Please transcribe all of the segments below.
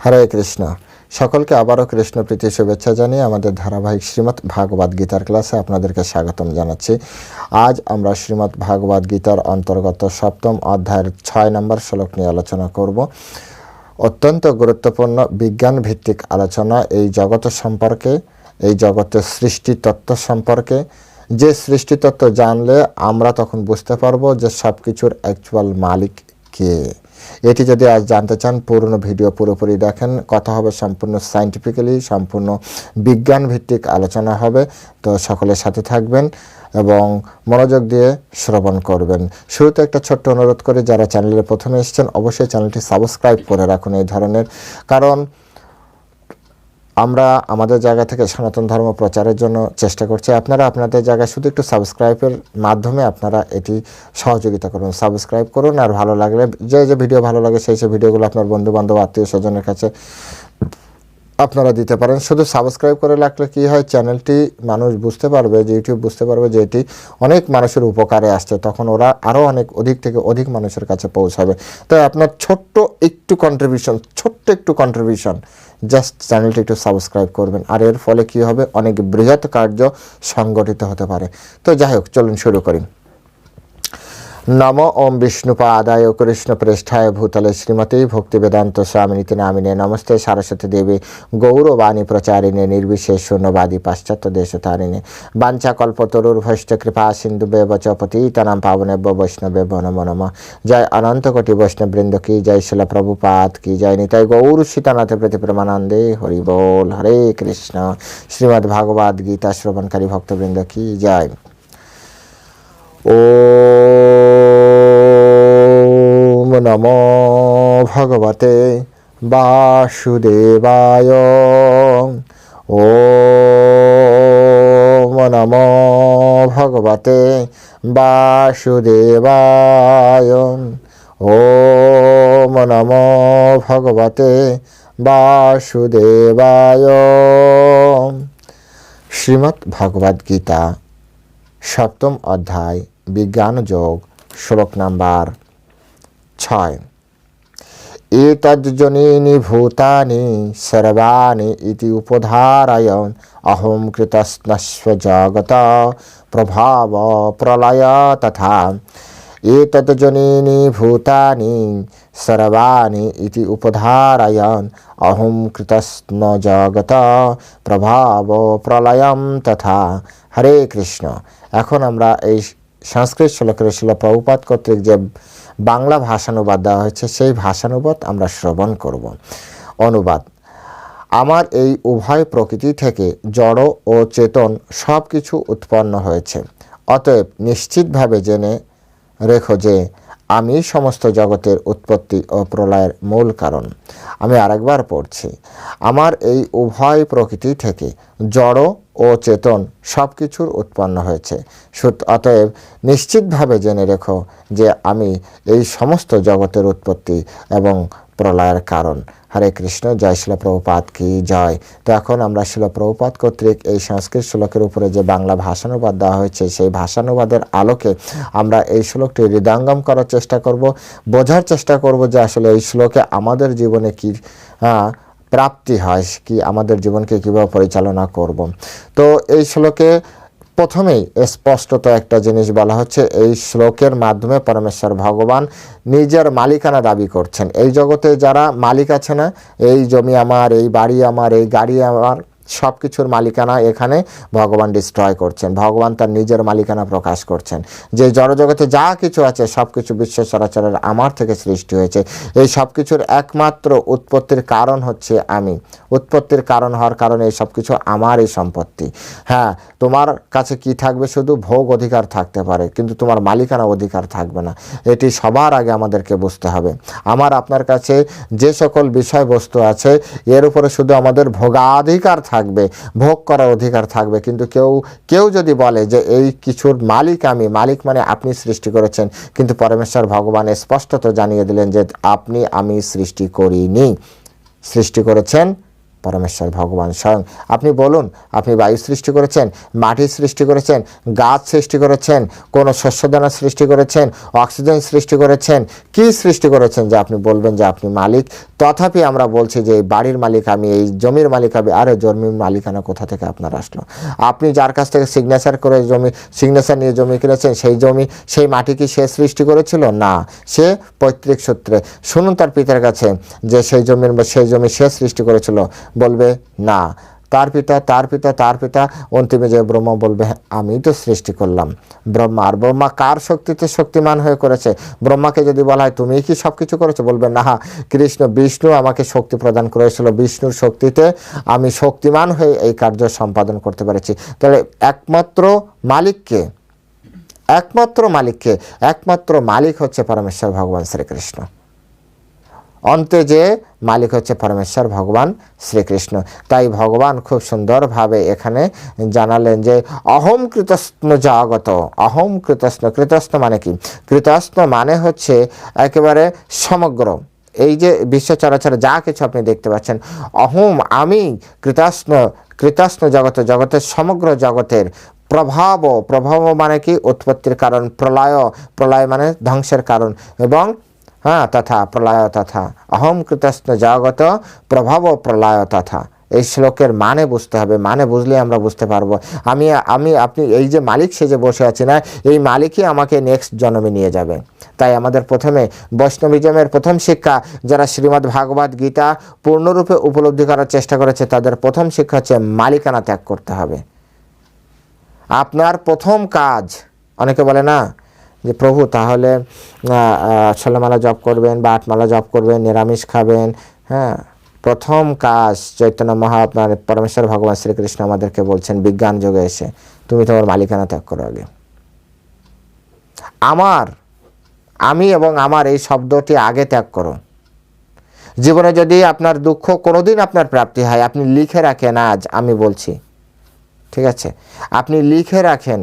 হরে কৃষ্ণ। সকলকে আবারও কৃষ্ণ প্রীতি, শুভেচ্ছা জানিয়ে আমাদের ধারাবাহিক শ্রীমৎ ভাগবত গীতার ক্লাসে আপনাদেরকে স্বাগতম জানাচ্ছি। আজ আমরা শ্রীমৎ ভাগবত গীতার অন্তর্গত সপ্তম অধ্যায়ের ছয় নম্বর শ্লোক নিয়ে আলোচনা করব। অত্যন্ত গুরুত্বপূর্ণ বিজ্ঞান ভিত্তিক আলোচনা এই জগৎ সম্পর্কে, এই জগতের সৃষ্টি তত্ত্ব সম্পর্কে। যে সৃষ্টিতত্ত্ব জানলে আমরা তখন বুঝতে পারব যে সব কিছুর অ্যাকচুয়াল মালিক কে। এটি যদি আজ জানতে চান, পুরনো ভিডিও পুরোপুরি দেখেন। কথা হবে সম্পূর্ণ সাইন্টিফিক্যালি, সম্পূর্ণ বিজ্ঞান ভিত্তিক আলোচনা হবে। তো সকলের সাথে থাকবেন এবং মনোযোগ দিয়ে শ্রবণ করবেন। শুরুতে একটা ছোট্ট অনুরোধ করে, যারা চ্যানেলে প্রথমে এসছেন, অবশ্যই চ্যানেলটি সাবস্ক্রাইব করে রাখুন এই ধরনের। কারণ আমরা আমাদের জায়গা থেকে সনাতন ধর্ম প্রচারের জন্য চেষ্টা করছি। আপনারা আপনাদের জায়গায় শুধু একটু সাবস্ক্রাইবের মাধ্যমে আপনারা এটি সহযোগিতা করুন। সাবস্ক্রাইব করুন আর ভালো লাগলে যে যে ভিডিও ভালো লাগে সেই সেই ভিডিওগুলো আপনার বন্ধুবান্ধব আত্মীয় স্বজনের কাছে আপনারা দিতে পারেন। শুধু সাবস্ক্রাইব করে রাখলে কি হয়? চ্যানেলটি মানুষ বুঝতে পারবে, যে ইউটিউব বুঝতে পারবে যে এটি অনেক মানুষের উপকারে আসছে। তখন ওরা আরও অনেক, অধিক থেকে অধিক মানুষের কাছে পৌঁছাবে। তাই আপনার ছোট্ট একটু কন্ট্রিবিউশন ছোট্ট একটু কন্ট্রিবিউশন জাস্ট চ্যানেলটি একটু সাবস্ক্রাইব করবেন। আর এর ফলে কি হবে? অনেক বৃহৎ কার্য সংগঠিত হতে পারে। তো যাই হোক, চলুন শুরু করি। নম ওম বিষ্ণুপাদায় কৃষ্ণ পৃষ্ঠায় ভূতলে শ্রীমতী ভক্তিবেদান্ত স্বামিনীতি নামিনে নমস্তে সারস্বতী দেবী গৌরবাণী প্রচারিণে নির্বিশেষ শূন্যবাদী পাশ্চাত্য দেশ তারিণে বাঞ্ছা কল্পতরুর্ভষ্ট কৃপা সিন্ধু বেবচ পতিতনাম পাবনেব্য বৈষ্ণবে নমো নম। জয় অনন্ত কোটি বৈষ্ণববৃন্দ কি জয় শিল প্রভুপাত কি জয় নিতাই গৌর সীতানাথ প্রতি প্রেমানন্দে হরি বল, হরে কৃষ্ণ। শ্রীমদ্ ভাগবত গীতা শ্রবণকারী ভক্তবৃন্দ, কি জয়। ওম নমো ভগবতে বাসুদেবায় ওম নমো ভগবতে বাসুদেবায় ওম নমো ভগবতে বাসুদেবায় শ্রীমদ্ ভগবদ গীতা সপ্তম অধ্যায় বিজ্ঞান যোগ শ্লোক নাম্বার ছয় এতজ্জনীনি ভূতানি সর্বাণি ইতি উপধারয়ন অহং কৃতস্নস্ব জগত প্রভাব প্রলয় তথা এতজ্জনীনি ভূতানি সর্বাণি ইতি উপধারয়ন অহং কৃতস্ন জগত প্রভাব প্রলয়ম তথা হরে কৃষ্ণ এখন আমরা এই সংস্কৃত শ্লোকের শিল প্রভুপাত কর্তৃক যে বাংলা ভাষানুবাদ দেওয়া হয়েছে, সেই ভাষানুবাদ আমরা শ্রবণ করব। অনুবাদ, আমার এই উভয় প্রকৃতি থেকে জড় ও চেতন সব কিছু উৎপন্ন হয়েছে। অতএব নিশ্চিতভাবে জেনে রেখো যে আমি সমস্ত জগতের উৎপত্তি ও প্রলয়ের মূল কারণ। আমি আরেকবার পড়ছি। আমার এই উভয় প্রকৃতি থেকে জড় ও চেতন সব কিছুর উৎপন্ন হয়েছে। অতএব নিশ্চিতভাবে জেনে রেখো যে আমি এই সমস্ত জগতের উৎপত্তি এবং প্রলয়ের কারণ। হরে কৃষ্ণ, জয় শিল প্রভুপাত কি জয়। তো এখন আমরা শিল প্রভুপাত কর্তৃক এই সংস্কৃত শ্লোকের উপরে যে বাংলা ভাষানুবাদ দেওয়া হয়েছে, সেই ভাষানুবাদের আলোকে আমরা এই শ্লোকটি হৃদয়ঙ্গম করার চেষ্টা করব, বোঝার চেষ্টা করব যে আসলে এই শ্লোকে আমাদের জীবনে কি প্রাপ্তি হয়, কি আমাদের জীবনকে কীভাবে পরিচালনা করব। তো এই শ্লোকে প্রথমেই স্পষ্টত একটা জিনিস বলা হচ্ছে, এই শ্লোকের মাধ্যমে পরমেশ্বর ভগবান নিজের মালিকানা দাবি করছেন। এই জগতে যারা মালিক আছে না, এই জমি আমার, এই বাড়ি আমার, এই গাড়ি আমার সব কিছুর মালিকানা এখানে ভগবান ডিস্ট্রয় করছেন। ভগবান তার নিজের মালিকানা প্রকাশ করছেন। যে জড়জগতে যা কিছু আছে সব কিছু বিশ্ব চরাচরের আমার থেকে সৃষ্টি হয়েছে। এই সব কিছুর একমাত্র উৎপত্তির কারণ হচ্ছে আমি। উৎপত্তির কারণ হওয়ার কারণে এই সব কিছু আমার এই সম্পত্তি। হ্যাঁ তোমার কাছে কি থাকবে? শুধু ভোগ অধিকার থাকতে পারে, কিন্তু তোমার মালিকানা অধিকার থাকবে না। এটি সবার আগে আমাদেরকে বুঝতে হবে। আমার, আপনার কাছে যে সকল বিষয়বস্তু আছে, এর উপরে শুধু আমাদের ভোগাধিকার থাকবে, ভোগ করার অধিকার থাকবে। কিন্তু কেউ কেউ যদি বলে যে এই কিছুর মালিক আমি, মালিক মানে আপনি সৃষ্টি করেছেন, কিন্তু পরমেশ্বর ভগবান স্পষ্টত জানিয়ে দিলেন যে আপনি, আমি সৃষ্টি করিনি। সৃষ্টি করেছেন পরমেশ্বর ভগবান। স্বয়ং আপনি বলুন, আপনি বায়ু সৃষ্টি করেছেন, মাটি সৃষ্টি করেছেন, গাছ সৃষ্টি করেছেন, কোনো শস্যদানা সৃষ্টি করেছেন, অক্সিজেন সৃষ্টি করেছেন, কি সৃষ্টি করেছেন যে আপনি বলবেন যে আপনি মালিক? তথাপি আমরা বলছি যে এই বাড়ির মালিক আমি, এই জমির মালিক আমি, আরে জমির মালিকানা কোথা থেকে আপনার আসলো? আপনি যার কাছ থেকে সিগনেচার করে জমি সিগনেচার নিয়ে জমি কিনেছেন, সেই জমি, সেই মাটি কি সে সৃষ্টি করেছিল? না, সে পৈতৃক সূত্রে। শুনুন তার পিতার কাছে যে সেই জমির, সেই জমি সে সৃষ্টি করেছিল। বলবে না। তার পিতা তার পিতা তার পিতা। অন্তিমে যে ব্রহ্মা বলবে "হ্যাঁ, আমি তো সৃষ্টি করলাম। ব্রহ্মা আর ব্রহ্মা কার শক্তিতে শক্তিমান হয়ে করেছে? ব্রহ্মাকে যদি বলা হয় তুমি কি সব কিছু করেছ? বলবে না। কৃষ্ণ বিষ্ণু আমাকে শক্তি প্রদান করেছিল। বিষ্ণুর শক্তিতে আমি শক্তিমান হয়ে এই কার্য সম্পাদন করতে পেরেছি। তাহলে একমাত্র মালিককে একমাত্র মালিককে একমাত্র মালিক হচ্ছে পরমেশ্বর ভগবান শ্রীকৃষ্ণ। অন্তে যে মালিক হচ্ছে পরমেশ্বর, ভগবান শ্রীকৃষ্ণ। তাই ভগবান খুব সুন্দরভাবে এখানে জানালেন যে, অহম কৃতস্ন জগত। অহম কৃতস্ন কৃতস্ন মানে কি? কৃতস্ন মানে হচ্ছে একেবারে সমগ্র। এই যে বিশ্ব চরাচর যা কিছু আপনি দেখতে পাচ্ছেন, অহম আমি কৃতাস্ন কৃতাস্ন জগত, জগতের সমগ্র জগতের প্রভাব প্রভাব মানে কি? উৎপত্তির কারণ, প্রলয় প্রলয় মানে ধ্বংসের কারণ। এবং হ্যাঁ তথা প্রলয় তথা অহম কৃতস্ন জগত প্রভাব প্রলয় তথা এই শ্লোকের মানে বুঝতে হবে মানে বুঝলে আমরা বুঝতে পারব। আমি আমি, আপনি এই যে মালিক সেজে বসে আছি না, এই মালিকই আমাকে নেক্সট জন্মে নিয়ে যাবে। তাই আমাদের প্রথমে বৈষ্ণবিজমের প্রথম শিক্ষা, যারা শ্রীমদ্ ভাগবত গীতা পূর্ণরূপে উপলব্ধি করার চেষ্টা করেছে, তাদের প্রথম শিক্ষা হচ্ছে মালিকানা ত্যাগ করতে হবে। আপনার প্রথম কাজ, অনেকে বলে না যে প্রভু, তাহলে ষোলোমালা জপ করবেন বা আটমালা জপ করবেন, নিরামিষ খাবেন হ্যাঁ? প্রথম কাজ চৈতন্য মহা, আপনার পরমেশ্বর ভগবান শ্রীকৃষ্ণ আমাদেরকে বলছেন, বিজ্ঞান যোগে এসে তুমি তোমার মালিকানা ত্যাগ করো আগে। আমার, আমি এবং আমার এই শব্দটি আগে ত্যাগ করো। জীবনে যদি আপনার দুঃখ কোনোদিন আপনার প্রাপ্তি হয়, আপনি লিখে রাখেন, আজ আমি বলছি। ঠিক আছে? আপনি লিখে রাখেন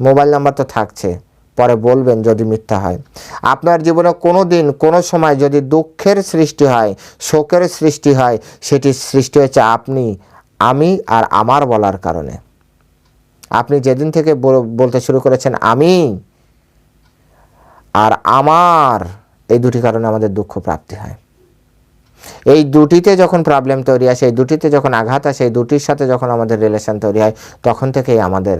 মোবাইল নাম্বার তো থাকছে, পরে বলবেন যদি মিথ্যা হয়। আপনার জীবনে কোনো দিন কোনো সময় যদি দুঃখের সৃষ্টি হয়, শোকের সৃষ্টি হয়, সেটি সৃষ্টি হয়েছে আপনি, আমি আর আমার বলার কারণে। আপনি যেদিন থেকে বল- বলতে শুরু করেছেন, আমি আর আমার, এই দুটি কারণে আমাদের দুঃখ প্রাপ্তি হয়। এই দুটিতে যখন প্রবলেম তৈরি হয়, সেই দুটিতে যখন আঘাত আসে এই দুটির সাথে যখন আমাদের রিলেশন তৈরি হয়, তখন থেকেই আমাদের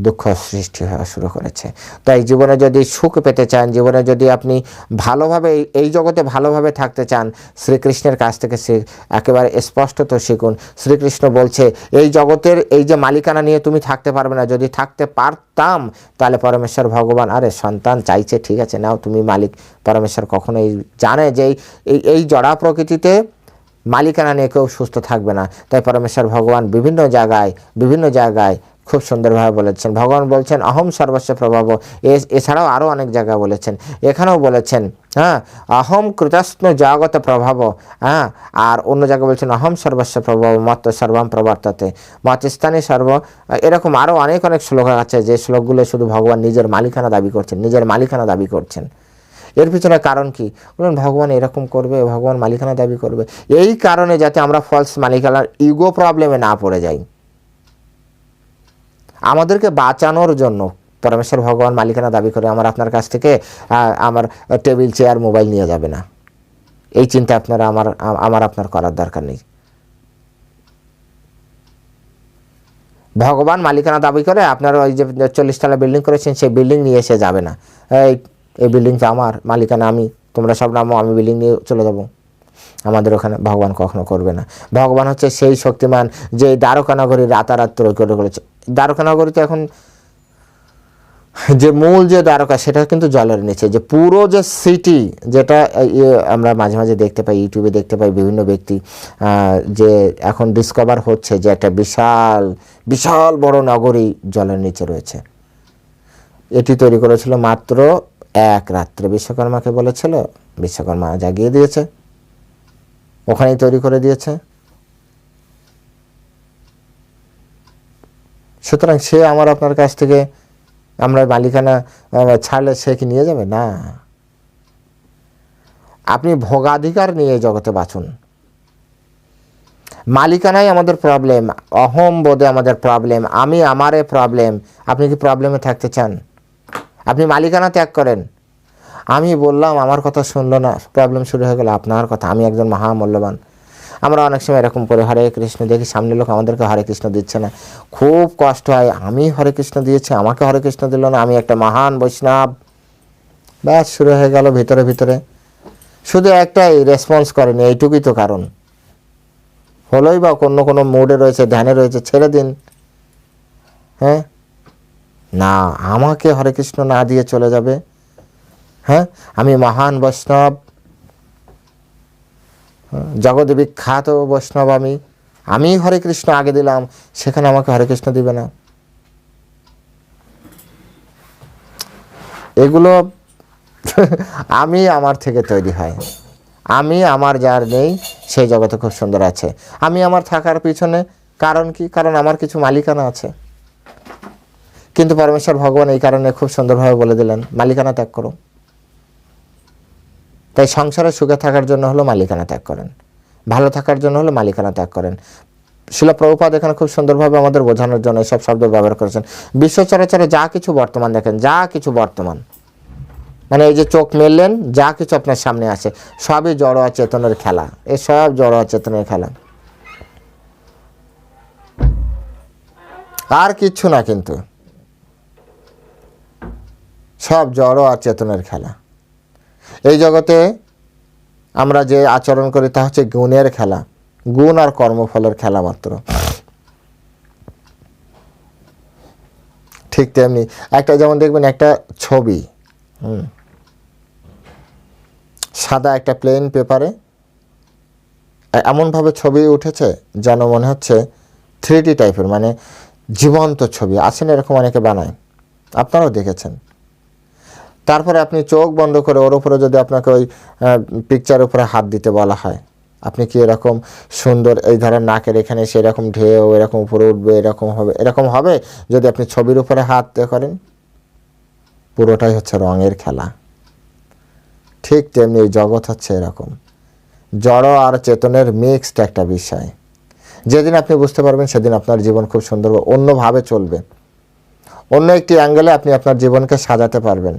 দুঃখ সৃষ্টি হওয়া শুরু করেছে। তাই জীবনে যদি সুখ পেতে চান, জীবনে যদি আপনি ভালোভাবে এই- জগতে ভালোভাবে থাকতে চান, শ্রীকৃষ্ণের কাছ থেকে সে একেবারে স্পষ্টত শিখুন। শ্রীকৃষ্ণ বলছে, এই জগতের এই যে মালিকানা নিয়ে তুমি থাকতে পারবে না, যদি থাকতে পারতাম, তাহলে পরমেশ্বর ভগবান, আরে সন্তান চাইছে, ঠিক আছে, নাও তুমি মালিক। পরমেশ্বর কখনোই জানে যে এই এই জড়া প্রকৃতিতে মালিকানা নিয়ে কেউ সুস্থ থাকবে না। তাই পরমেশ্বর ভগবান বিভিন্ন জায়গায় বিভিন্ন জায়গায় খুব সুন্দরভাবে বলেছেন। ভগবান বলছেন, অহম সর্বস্ব প্রভাব। এছাড়াও আরও অনেক জায়গায় বলেছেন। এখানেও বলেছেন হ্যাঁ অহম কৃতস্ন জগত প্রভাব। হ্যাঁ আর অন্য জায়গায় বলছেন, অহম সর্বস্ব প্রভাব মত সর্বম প্রবর্ততে। মতস্থানে সর্ব, এরকম আরও অনেক অনেক শ্লোক আছে, যে শ্লোকগুলো শুধু ভগবান নিজের মালিকানা দাবি করছেন, নিজের মালিকানা দাবি করছেন। এর পিছনে কারণ কি? বলুন, ভগবান এরকম করবে, ভগবান মালিকানা দাবি করবে। এই কারণে যাতে আমরা ফলস মালিকানার ইগো প্রবলেমে না পড়ে যাই। আমাদেরকে বাঁচানোর জন্য পরমেশ্বর ভগবান মালিকানা দাবি করে আমার আপনার কাছ থেকে আমার টেবিল, চেয়ার, মোবাইল নিয়ে যাবে না। এই চিন্তা আপনারা আমার আমার আপনার করার দরকার নেই। ভগবান মালিকানা দাবি করে আপনারা ওই যে চল্লিশ তলা বিল্ডিং করেছেন, সেই বিল্ডিং নিয়ে এসে যাবে না। এই এই বিল্ডিংটা আমার, মালিকানা আমি, তোমরা সব নামো, আমি বিল্ডিং নিয়ে চলে যাব। আমাদের ওখানে ভগবান কখনো করবে না। ভগবান হচ্ছে সেই শক্তিমান যে দ্বারকা নগরী রাতারাত তৈরি করে করেছে। দ্বারকা নগরী তো এখন যে মূল যে দ্বারকা, সেটা কিন্তু জলের নিচে। যে পুরো যে সিটি যেটা আমরা মাঝে মাঝে দেখতে পাই ইউটিউবে দেখতে পাই বিভিন্ন ব্যক্তি যে এখন ডিসকভার হচ্ছে যে একটা বিশাল বিশাল বড় নগরী জলের নিচে রয়েছে। এটি তৈরি করেছিল মাত্র এক রাত্রে। বিশ্বকর্মাকে বলেছিল, বিশ্বকর্মা জাগিয়ে দিয়েছে। ওখানেই তৈরি করে দিয়েছে। সুতরাং সে আমার আপনার কাছ থেকে আমরা মালিকানা ছাড়লে সে কি নিয়ে যাবে? না। আপনি ভোগাধিকার নিয়ে জগতে বাঁচুন। মালিকানাই আমাদের প্রবলেম অহম বোধে আমাদের প্রবলেম আমি আমারে প্রবলেম আপনি কি প্রবলেমে থাকতে চান? আপনি মালিকানা ত্যাগ করেন। আমি বললাম, আমার কথা শুনলো না প্রবলেম শুরু হয়ে গেল, আপনার কথা, আমি একজন মহামূল্যবান। আমরা অনেক সময় এরকম করে হরে কৃষ্ণ দেখি সামনে লোক আমাদেরকে হরে কৃষ্ণ দিচ্ছে না। খুব কষ্ট হয়, আমি হরে কৃষ্ণ দিয়েছি, আমাকে হরে কৃষ্ণ দিল না, আমি একটা মহান বৈষ্ণব। ব্যাস, শুরু হয়ে গেল ভিতরে ভিতরে। শুধু একটাই রেসপন্স করেনি, এইটুকুই তো কারণ। হলোই বা অন্য কোনো মুডে রয়েছে, ধ্যানে রয়েছে, ছেড়ে দিন। হ্যাঁ? না, আমাকে হরে কৃষ্ণ না দিয়ে চলে যাবে। হ্যাঁ? আমি মহান বৈষ্ণব। জগৎ বিখ্যাত বৈষ্ণব আমি। আমি হরে কৃষ্ণ আগে দিলাম, সেখানে আমাকে হরে কৃষ্ণ দিবে না। এগুলো আমি আমার থেকে তৈরি হয়। আমি আমার যার নেই সেই জগতে খুব সুন্দর আছে। আমি আমার থাকার পিছনে কারণ কি? কারণ আমার কিছু মালিকানা আছে। কিন্তু পরমেশ্বর ভগবান এই কারণে খুব সুন্দরভাবে বলে দিলেন, মালিকানা ত্যাগ করো। তাই সংসারে সুখে থাকার জন্য হলো মালিকানা ত্যাগ করেন। ভালো থাকার জন্য হলো মালিকানা ত্যাগ করেন। শিলা প্রভুপাদ এখানে খুব সুন্দরভাবে আমাদের বোঝানোর জন্য এসব শব্দ ব্যবহার করেছেন। বিশ্ব চরাচরে যা কিছু বর্তমান দেখেন, যা কিছু বর্তমান। মানে এই যে চোখ মেললেন, যা কিছু আপনার সামনে আছে, সবই জড় চেতনের খেলা। এ সব জড় চেতনের খেলা। আর কিচ্ছু না কিন্তু। সব জড় আর চেতনের খেলা। এই জগতে আমরা যে আচরণ করি তা হচ্ছে গুণের খেলা। গুণ আর কর্মফলের খেলা মাত্র। ঠিক তেমনি একটা যেমন দেখবেন একটা ছবি সাদা একটা প্লেন পেপারে এমনভাবে ছবি উঠেছে যেন মনে হচ্ছে থ্রি টাইপের মানে জীবন্ত ছবি। আছেন এরকম অনেকে বানায়। আপনারাও দেখেছেন। তারপরে আপনি চোখ বন্ধ করে ওর উপরে যদি আপনাকে ওই পিকচারের উপরে হাত দিতে বলা হয়, আপনি কি এরকম সুন্দর এই ধরেন নাকের এখানে সেরকম ঢেউ, এরকম উপরে উঠবে, এরকম হবে এরকম হবে? যদি আপনি ছবির উপরে হাত করেন, পুরোটাই হচ্ছে রঙের খেলা। ঠিক তেমনি এই জগৎ হচ্ছে এরকম। জড় আর চেতনের মিক্সড একটা বিষয়। যেদিন আপনি বুঝতে পারবেন, সেদিন আপনার জীবন খুব সুন্দর অন্যভাবে চলবে। অন্য একটি অ্যাঙ্গেলে আপনি আপনার জীবনকে সাজাতে পারবেন।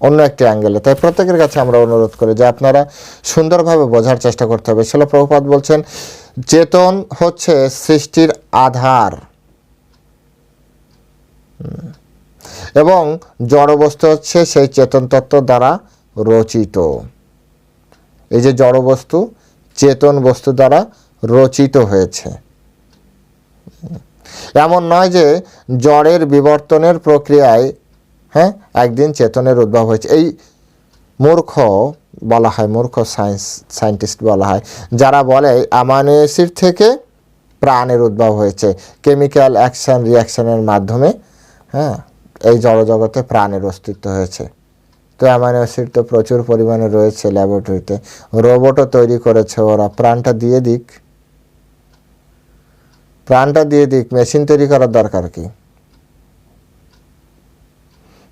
অন্য একটি অ্যাঙ্গেলে তাই প্রত্যেকের কাছে আমরা অনুরোধ করি যে আপনারা সুন্দরভাবে বোঝার চেষ্টা করতে হবে। শিল প্রভুপাত বলছেন, চেতন হচ্ছে সৃষ্টির আধার। এবং জড়বস্তু হচ্ছে সেই চেতন তত্ত্ব দ্বারা রচিত। এই যে জড়বস্তু চেতন বস্তু দ্বারা রচিত হয়েছে। এমন নয় যে জড়ের বিবর্তনের প্রক্রিয়ায় হ্যাঁ? একদিন চেতনের উদ্ভব হয়েছে। এই মূর্খ বলা হয়, মূর্খ সায়েন্স, সায়েন্টিস্ট বলা হয়, যারা বলে আমানো অ্যাসিড থেকে প্রাণের উদ্ভব হয়েছে, কেমিক্যাল অ্যাকশন রিয়াকশনের মাধ্যমে হ্যাঁ? এই জড়জগতে প্রাণের অস্তিত্ব হয়েছে। তো অ্যামাইনো তো প্রচুর পরিমাণে রয়েছে ল্যাবরেটরিতে। রোবটও তৈরি করেছে ওরা। প্রাণটা দিয়ে দিক। প্রাণটা দিয়ে দিক। মেশিন তৈরি করার দরকার কি?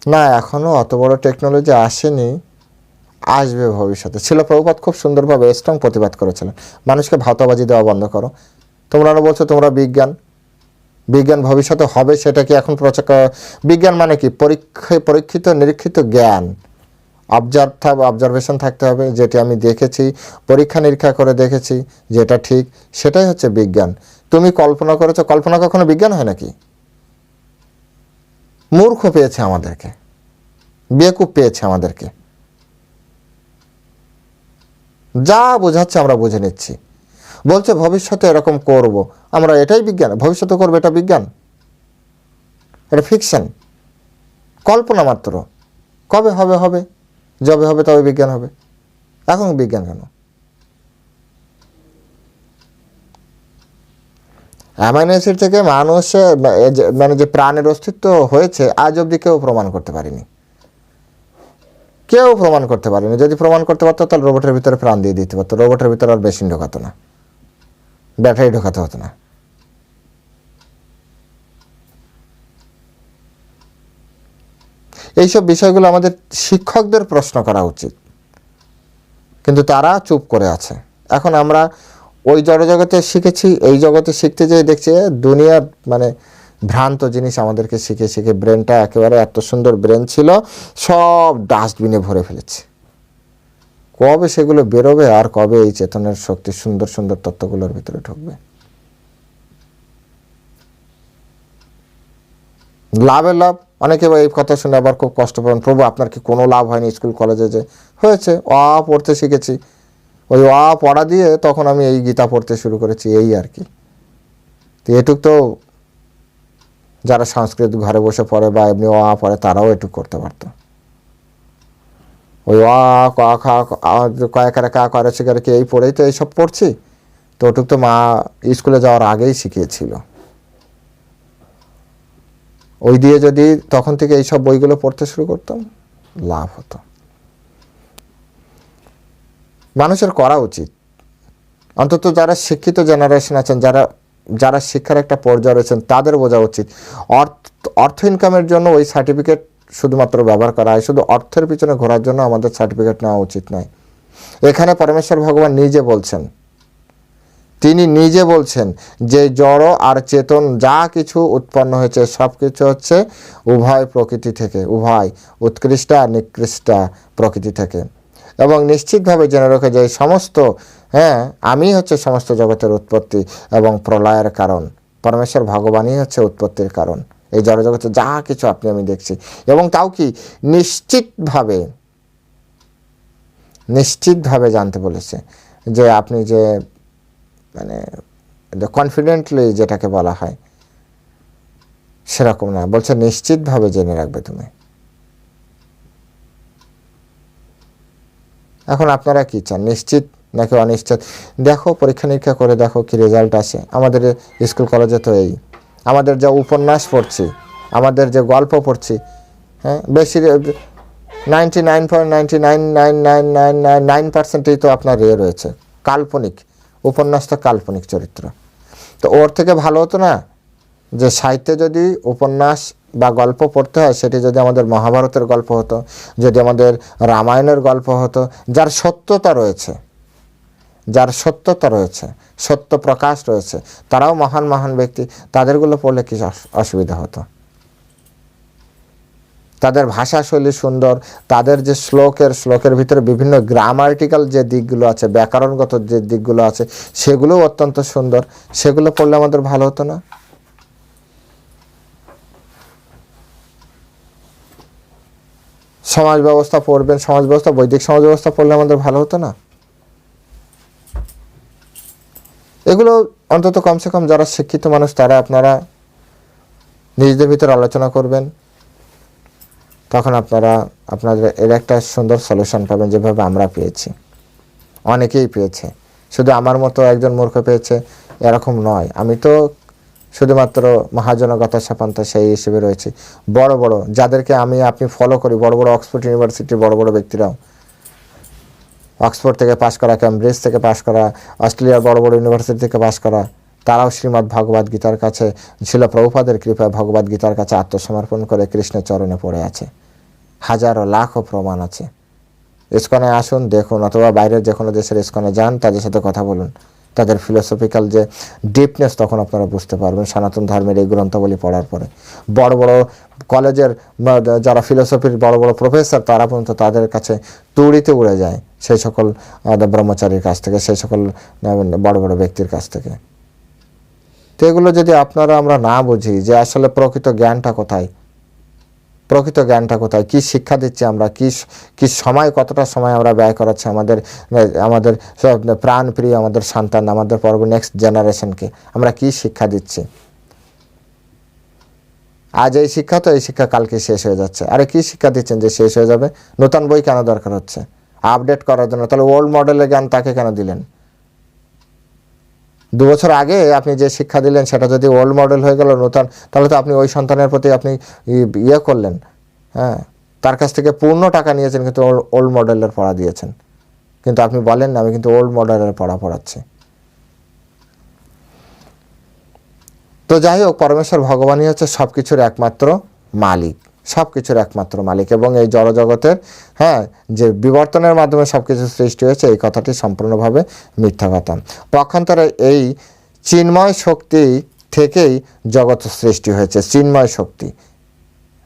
না এখনও অত বড় টেকনোলজি আসেনি, আসবে ভবিষ্যতে। ছিল প্রভুপাত খুব সুন্দরভাবে স্ট্রং প্রতিবাদ করেছিলেন। মানুষকে ভাতাবাজি দেওয়া বন্ধ করো। তোমরা বলছো তোমরা বিজ্ঞান। বিজ্ঞান ভবিষ্যতে হবে, সেটা কি এখন প্রচার বিজ্ঞান মানে কি? পরীক্ষা, পরীক্ষিত, নিরীক্ষিত জ্ঞান। অবজার্ভ অবজারভেশন থাকতে হবে, যেটি আমি দেখেছি, পরীক্ষা, নিরীক্ষা করে দেখেছি, যেটা ঠিক, সেটাই হচ্ছে বিজ্ঞান। তুমি কল্পনা করেছ, কল্পনা কখনো বিজ্ঞান হয় নাকি? মূর্খ পেয়েছে আমাদেরকে। বেকুব পেয়েছে আমাদেরকে। যা বোঝাচ্ছে আমরা বুঝে নিচ্ছি। বলছে, ভবিষ্যতে এরকম করব। আমরা এটাই বিজ্ঞান। ভবিষ্যতে করব এটা বিজ্ঞান? এটা ফিকশন কল্পনা মাত্র। কবে হবে হবে? যবে হবে তবে বিজ্ঞান হবে। এখন বিজ্ঞান কেন? অ্যামাইনো অ্যাসিড থেকে যে- মানে যে প্রাণের অস্তিত্ব হয়েছে, আজ অবধি কেউ প্রমাণ করতে পারেনি। কেউ প্রমাণ করতে পারেনি। যদি প্রমাণ করতে পারতো, তাহলে রোবটের ভিতরে প্রাণ দিয়ে দিতে পারতো। রোবটের ভিতরে আর মেশিন ঢোকাতো না। ব্যাটারি ঢোকাতে হতো না। এইসব বিষয়গুলো আমাদের শিক্ষকদের প্রশ্ন করা উচিত। কিন্তু তারা চুপ করে আছে। এখন আমরা ওই জড়জগতে শিখেছি এই জগতে শিখতে যেয়ে দেখছি এ, দুনিয়ার মানে ভ্রান্ত জিনিস আমাদেরকে শিখে শিখে ব্রেনটা একেবারে এত সুন্দর ব্রেন ছিল সব ডাস্টবিনে ভরে ফেলেছে। কবে সেগুলো বেরোবে আর কবে এই চেতনের শক্তি সুন্দর সুন্দর তত্ত্বগুলোর ভিতরে ঢুকবে? লাভের লাভ অনেকে এই কথা শুনে আবার খুব কষ্ট পাবেন প্রভু আপনার কি কোনো লাভ হয়নি স্কুল কলেজে যে হয়েছে? অ পড়তে শিখেছি। ওই আ পড়া দিয়ে তখন আমি এই গীতা পড়তে শুরু করেছি, এই আর কি। তো এটুক তো যারা সংস্কৃত ঘরে বসে পড়ে বা এমনি আ পড়ে তারাও এটুক করতে পারতো। ওই আ, ক, খা, কা করে শিকারে কি, এই পড়েই তো এইসব পড়ছি। তো ওটুক তো মা স্কুলে যাওয়ার আগেই শিখিয়েছিল। ওই দিয়ে যদি তখন থেকে এইসব বইগুলো পড়তে শুরু করতাম, লাভ হতো। মানুষের করা উচিত। অন্তত যারা শিক্ষিত জেনারেশন আছেন, যারা যারা শিক্ষার একটা পর্যায়ে রয়েছেন, তাদের বোঝা উচিত। অর্থ অর্থ ইনকামের জন্য ওই সার্টিফিকেট শুধুমাত্র ব্যবহার করা হয়, শুধু অর্থের পিছনে ঘোরার জন্য আমাদের সার্টিফিকেট নেওয়া উচিত নয়। এখানে পরমেশ্বর ভগবান নিজে বলছেন। তিনি নিজে বলছেন যে জড় আর চেতন যা কিছু উৎপন্ন হয়েছে, সব কিছু হচ্ছে উভয় প্রকৃতি থেকে, উভয় উৎকৃষ্ট নিকৃষ্ট প্রকৃতি থেকে। এবং নিশ্চিতভাবে জেনে রেখে যে সমস্ত হ্যাঁ আমি হচ্ছে সমস্ত জগতের উৎপত্তি এবং প্রলয়ের কারণ। পরমেশ্বর ভগবানই হচ্ছে উৎপত্তির কারণ। এই জড়জগতে যা কিছু আপনি, আমি দেখছি। এবং তাও কি? নিশ্চিতভাবে নিশ্চিতভাবে জানতে বলেছে যে আপনি যে মানে কনফিডেন্টলি যেটাকে বলা হয়, সেরকম না। বলছে নিশ্চিতভাবে জেনে রাখবে তুমি। এখন আপনারা কি চান? নিশ্চিত নাকি অনিশ্চিত? দেখো, পরীক্ষা নিরীক্ষা করে দেখো কি রেজাল্ট আসে। আমাদের স্কুল কলেজে তো এই। আমাদের যা উপন্যাস পড়ছি, আমাদের যে গল্প পড়ছি হ্যাঁ বেশি ninety nine point ninety nine nine nine nine nine nine পার্সেন্টেই তো আপনার ইয়ে রয়েছে। কাল্পনিক। উপন্যাস তো কাল্পনিক চরিত্র। তো ওর থেকে ভালো হতো না যে সাহিত্যে যদি উপন্যাস বা গল্প পড়তে হয়, সেটি যদি আমাদের মহাভারতের গল্প হতো, যদি আমাদের রামায়ণের গল্প হতো, যার সত্যতা রয়েছে, যার সত্যতা রয়েছে, সত্য প্রকাশ রয়েছে, তারাও মহান মহান ব্যক্তি, তাদেরগুলো পড়লে কি অসুবিধা হতো? তাদের ভাষাশৈলী সুন্দর, তাদের যে শ্লোকের শ্লোকের ভিতরে বিভিন্ন গ্রামার্টিক্যাল যে দিকগুলো আছে, ব্যাকরণগত যে দিকগুলো আছে, সেগুলোও অত্যন্ত সুন্দর, সেগুলো পড়লে আমাদের ভালো হতো না? সমাজ ব্যবস্থা পড়বেন, সমাজ ব্যবস্থা, বৈদিক সমাজ ব্যবস্থা পড়লে আমাদের ভালো হতো না? এগুলো অন্তত কমসে কম যারা শিক্ষিত মানুষ, তারা আপনারা নিজেদের ভিতরে আলোচনা করবেন। তখন আপনারা, আপনাদের এর একটা সুন্দর সলিউশন পাবেন যেভাবে আমরা পেয়েছি। অনেকেই পেয়েছে। শুধু আমার মতো একজন মূর্খ পেয়েছে, এরকম নয়। আমি তো শুধুমাত্র মহাজনগত সাপান্ত সেই হিসেবে রয়েছে। বড় বড়, যাদেরকে আমি, আপনি ফলো করি, বড় বড় অক্সফোর্ড ইউনিভার্সিটির বড় বড় ব্যক্তিরাও। অক্সফোর্ড থেকে পাশ করা ক্যামব্রিজ থেকে পাশ করা অস্ট্রেলিয়ার বড় বড় ইউনিভার্সিটি থেকে পাশ করা, তারাও শ্রীমদ্ ভগবদ গীতার কাছে, ছিল প্রভুপাদের কৃপায় ভগবদ গীতার কাছে আত্মসমর্পণ করে কৃষ্ণের চরণে পড়ে আছে। হাজারো লাখও প্রমাণ আছে। ইস্কনে আসুন, দেখুন, অথবা বাইরের যে কোনো দেশের ইস্কনে যান, তাদের সাথে কথা বলুন। তাদের ফিলোসফিক্যাল যে ডিপনেস তখন আপনারা বুঝতে পারবেন। সনাতন ধর্মের এই গ্রন্থাবলী পড়ার পরে। বড় বড় কলেজের যারা ফিলোসফির বড় বড় প্রফেসর তারা পর্যন্ত তাদের কাছে তুড়িতে উড়ে যায় সেই সকল ব্রহ্মচারীর কাছ থেকে, সেই সকল বড় বড় ব্যক্তির কাছ থেকে। তো এগুলো যদি আপনারা আমরা না বুঝি যে আসলে প্রকৃত জ্ঞানটা কোথায় প্রকৃত জ্ঞানটা কোথায়? কি শিক্ষা দিচ্ছি আমরা? কি কি সময়, কতটা সময় আমরা ব্যয় করাচ্ছি আমাদের আমাদের সব প্রাণ প্রিয় আমাদের সন্তান, আমাদের পর্ব নেক্সট জেনারেশনকে আমরা কি শিক্ষা দিচ্ছি? আজ এই শিক্ষা তো এই শিক্ষা কালকে শেষ হয়ে যাচ্ছে। আরে কি শিক্ষা দিচ্ছেন যে শেষ হয়ে যাবে? নতুন বই কেন দরকার হচ্ছে? আপডেট করার জন্য। তাহলে ওল্ড মডেলের জ্ঞান তাকে কেন দিলেন? দু বছর আগে আপনি যে শিক্ষা দিলেন, সেটা যদি ওল্ড মডেল হয়ে গেল নতুন, তাহলে তো আপনি ওই সন্তানের প্রতি আপনি ইয়ে করলেন। হ্যাঁ তার কাছ থেকে পূর্ণ টাকা নিয়েছেন, কিন্তু ওল্ড মডেলের পড়া দিয়েছেন। কিন্তু আপনি বলেন না, আমি কিন্তু ওল্ড মডেলের পড়া পড়াচ্ছি। তো যাই হোক, পরমেশ্বর ভগবানই হচ্ছে সব কিছুর একমাত্র মালিক। সব কিছুর একমাত্র মালিক এবং এই জড়জগতের হ্যাঁ যে বিবর্তনের মাধ্যমে সব কিছু সৃষ্টি হয়েছে, এই কথাটি সম্পূর্ণভাবে মিথ্যা কথা। পক্ষান্তরে এই চিন্ময় শক্তি থেকেই জগৎ সৃষ্টি হয়েছে, চিন্ময় শক্তি।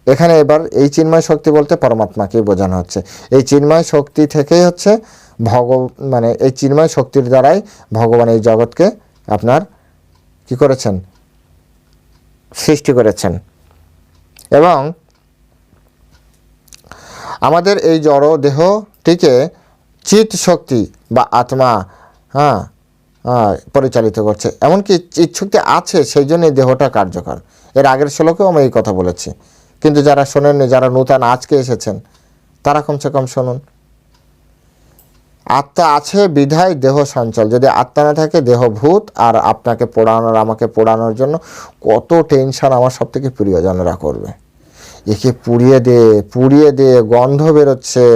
এখানে এবার এই চিন্ময় শক্তি বলতে পরমাত্মাকেই বোঝানো হচ্ছে। এই চিন্ময় শক্তি থেকেই হচ্ছে ভগ মানে এই চিন্ময় শক্তির দ্বারাই ভগবান এই জগৎকে আপনার কি করেছেন? সৃষ্টি করেছেন। এবং আমাদের এই জড় দেহটিকে চিত শক্তি বা আত্মা হ্যাঁ পরিচালিত করছে। এমনকি শক্তি আছে, সেই জন্য দেহটা কার্যকর। এর আগের শ্লোকেও আমি এই কথা বলেছি। কিন্তু যারা শোনেননি, যারা নূতন আজকে এসেছেন, তারা কমসে কম শুনুন। আত্মা আছে, বিধায় দেহ সঞ্চল। যদি আত্মা না থাকে, দেহ ভূত। আর আপনাকে পোড়ানোর, আমাকে পোড়ানোর জন্য কত টেনশন আমার সব থেকে প্রিয়জনরা করবে। একে পুড়িয়ে দে পুড়িয়ে দে গন্ধ বেরোচ্ছে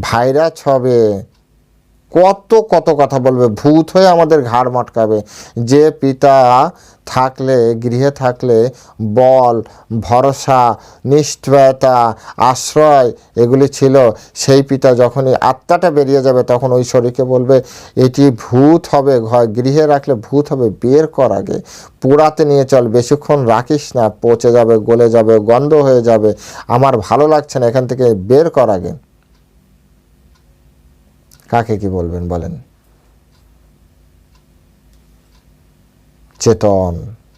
ভাইরাস হবে। কত কত কথা বলবে? ভূত হয়ে আমাদের ঘাড় মটকাবে। যে পিতা থাকলে, গৃহে থাকলে বল, ভরসা নিষ্ঠতা আশ্রয় এগুলি ছিল। সেই পিতা যখনই আত্মাটা বেরিয়ে যাবে, তখন ওই শরীরকে বলবে, এটি ভূত হবে, ঘর গৃহে রাখলে ভূত হবে, বের কর আগে। পোড়াতে নিয়ে চল, বেশিক্ষণ রাখিস না, পচে যাবে, গলে যাবে, গন্ধ হয়ে যাবে। আমার ভালো লাগছে না, এখান থেকে বের কর আগে। কাকে কি বলবেন বলেন? চেতন।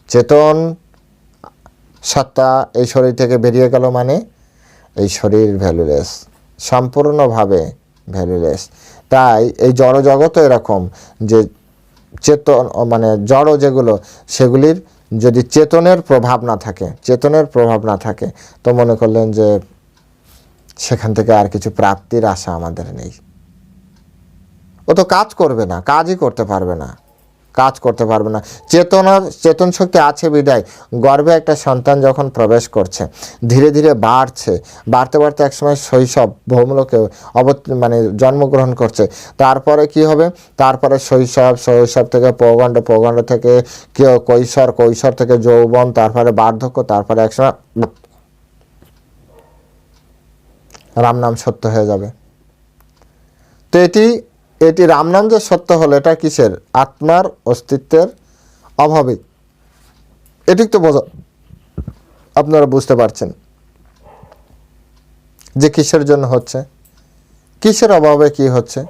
চেতন সত্তা এই শরীর থেকে বেরিয়ে গেল মানে এই শরীর ভ্যালুলেস সম্পূর্ণভাবে ভ্যালুলেস তাই এই জড় জগৎও এরকম যে চেতন মানে জড় যেগুলো, সেগুলির যদি চেতনের প্রভাব না থাকে, চেতনের প্রভাব না থাকে, তো মনে করলেন যে সেখান থেকে আর কিছু প্রাপ্তির আশা আমাদের নেই। ও তো কাজ করবে না, কাজই করতে পারবে না, কাজ করতে পারবে না। চেতনার, চেতন শক্তি আছে বিদায়, গর্ভে একটা সন্তান যখন প্রবেশ করছে, ধীরে ধীরে বাড়ছে, বাড়তে বাড়তে একসময় শৈশব ভৌমলোকে অবত মানে জন্মগ্রহণ করছে। তারপরে কি হবে? তারপরে শৈশব শৈশব থেকে পৌগণ্ড পৌগণ্ড থেকে কেউ কৈশোর কৈশোর থেকে যৌবন, তারপরে বার্ধক্য, তারপরে একসময় রাম নাম সত্য হয়ে যাবে। তো এটি এটি রামনাম যে সত্য হলো, এটা কিসের? আত্মার অস্তিত্বের অভাবে। এটি তো বোঝা আপনারা বুঝতে পারছেন যে কিসের জন্য হচ্ছে। কিসের অভাবে কি হচ্ছে?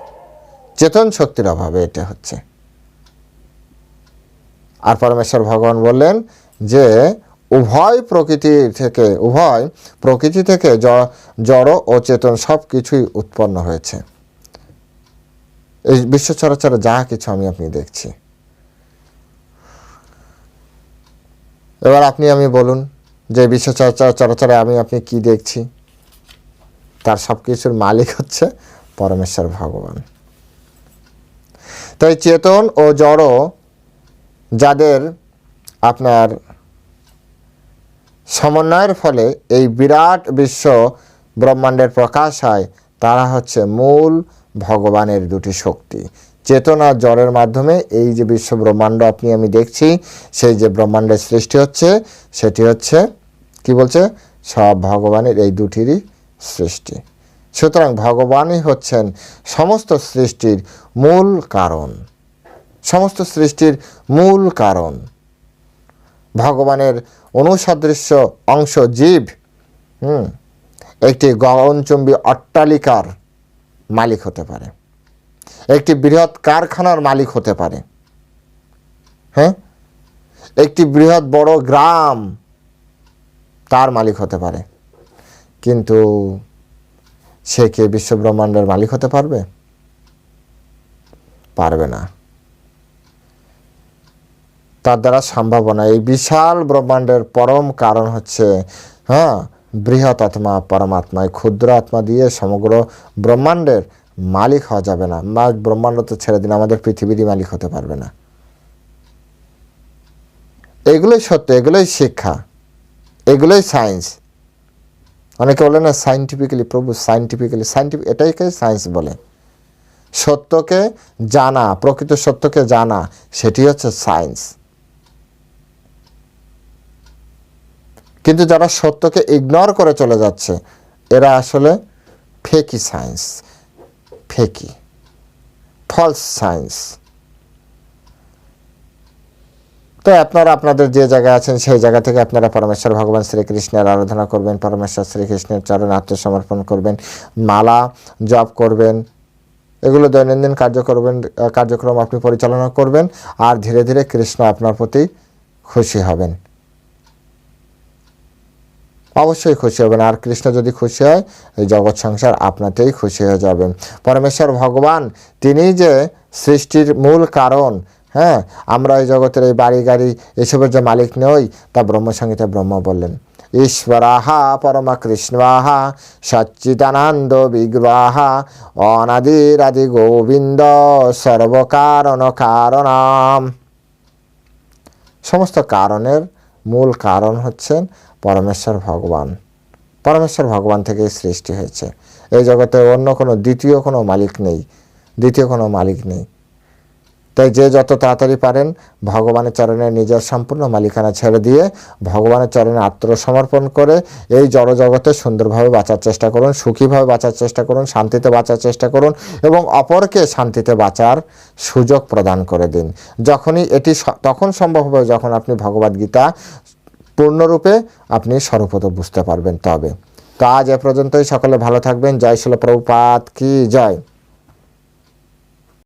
চেতন শক্তির অভাবে এটা হচ্ছে। আর পরমেশ্বর ভগবান বললেন যে, উভয় প্রকৃতি থেকে উভয় প্রকৃতি থেকে জড় ও চেতন সব কিছুই উৎপন্ন হয়েছে। এই বিশ্ব চরাচরে যা কিছু আমি আপনি দেখছি। এবার আপনি আমি বলুন যে বিশ্ব চরাচর আমি আপনি কি দেখছি? তার সব কিছুর মালিক হচ্ছে পরমেশ্বর ভগবান। তাই চেতন ও জড় যাদের আপনার সমন্বয়ের ফলে এই বিরাট বিশ্ব ব্রহ্মাণ্ডের প্রকাশ হয়, তারা হচ্ছে মূল ভগবানের দুটি শক্তি। চেতনা জড়ের মাধ্যমে এই যে বিশ্ব ব্রহ্মাণ্ড আপনি, আমি দেখছি, সেই যে ব্রহ্মাণ্ডের সৃষ্টি হচ্ছে, সেটি হচ্ছে, কি বলছে? সব ভগবানের এই দুটিরই সৃষ্টি। সুতরাং ভগবানই হচ্ছেন সমস্ত সৃষ্টির মূল কারণ। সমস্ত সৃষ্টির মূল কারণ। ভগবানের অনুসদৃশ্য অংশ জীব, হুম, একটি গগনচুম্বী অট্টালিকার মালিক হতে পারে। একটি বৃহৎ কারখানার মালিক হতে পারে। হ্যাঁ? একটি বৃহৎ বড় গ্রাম তার মালিক হতে পারে। কিন্তু সে কে বিশ্বব্রহ্মাণ্ডের মালিক হতে পারবে? পারবে না। তার দ্বারা সম্ভাবনা। এই বিশাল ব্রহ্মাণ্ডের পরম কারণ হচ্ছে হ্যাঁ বৃহৎ আত্মা, পরমাত্মা, এই ক্ষুদ্র আত্মা দিয়ে সমগ্র ব্রহ্মাণ্ডের মালিক হওয়া যাবে না। বা ব্রহ্মাণ্ড তো ছেড়ে দিন আমাদের পৃথিবীরই মালিক হতে পারবে না। এগুলোই সত্য, এগুলোই শিক্ষা, এগুলোই সায়েন্স। অনেকে বলে না সাইন্টিফিক্যালি প্রভু সাইন্টিফিক্যালি সাইন্টিফিক এটাইকে সায়েন্স বলে। সত্যকে জানা, প্রকৃত সত্যকে জানা, সেটি হচ্ছে সায়েন্স। কিন্তু যারা সত্যকে ইগনোর করে চলে যাচ্ছে, এরা আসলে ফেকি সায়েন্স ফেকি ফলস সায়েন্স তো আপনারা আপনাদের যে জায়গায় আছেন, সেই জায়গা থেকে আপনারা পরমেশ্বর ভগবান শ্রীকৃষ্ণের আরাধনা করবেন, পরমেশ্বর শ্রীকৃষ্ণের চরণে আত্মসমর্পণ করবেন, মালা জপ করবেন, এগুলো দৈনন্দিন কার্য করবেন, কার্যক্রম আপনি পরিচালনা করবেন, আর ধীরে ধীরে কৃষ্ণ আপনার প্রতি খুশি হবেন। অবশ্যই খুশি হবেন। আর কৃষ্ণ যদি খুশি হয়, এই জগৎ সংসার আপনাতেই খুশি হয়ে যাবেন। পরমেশ্বর ভগবান, তিনি যে সৃষ্টির মূল কারণ হ্যাঁ আমরা এই জগতের এই বাড়ি গাড়ি এসবের যে মালিক নই, তা ব্রহ্মসংগীতে ব্রহ্ম বললেন। ঈশ্বরাহা পরম কৃষ্ণাহা সচ্চিদানন্দ বিগ্রহা অনাদিরাদি গোবিন্দ সর্বকারণ কারণাম। সমস্ত কারণের মূল কারণ হচ্ছেন পরমেশ্বর ভগবান। পরমেশ্বর ভগবান থেকেই সৃষ্টি হয়েছে। এই জগতে অন্য কোনো, দ্বিতীয় কোনো মালিক নেই। দ্বিতীয় কোনো মালিক নেই। তাই যে যত তাড়াতাড়ি পারেন ভগবানের চরণে নিজের সম্পূর্ণ মালিকানা ছেড়ে দিয়ে ভগবানের চরণে আত্মসমর্পণ করে এই জড়জগতে সুন্দরভাবে বাঁচার চেষ্টা করুন, সুখীভাবে বাঁচার চেষ্টা করুন, শান্তিতে বাঁচার চেষ্টা করুন এবং অপরকে শান্তিতে বাঁচার সুযোগ প্রদান করে দিন। যখনই এটি তখন সম্ভব হবে যখন আপনি ভগবদ্গীতা পূর্ণরূপে আপনি স্বরূপত বুঝতে পারবেন তবে। তো আজ এ পর্যন্তই। সকলে ভালো থাকবেন। জয় শিল প্রভুপাত কি জয়।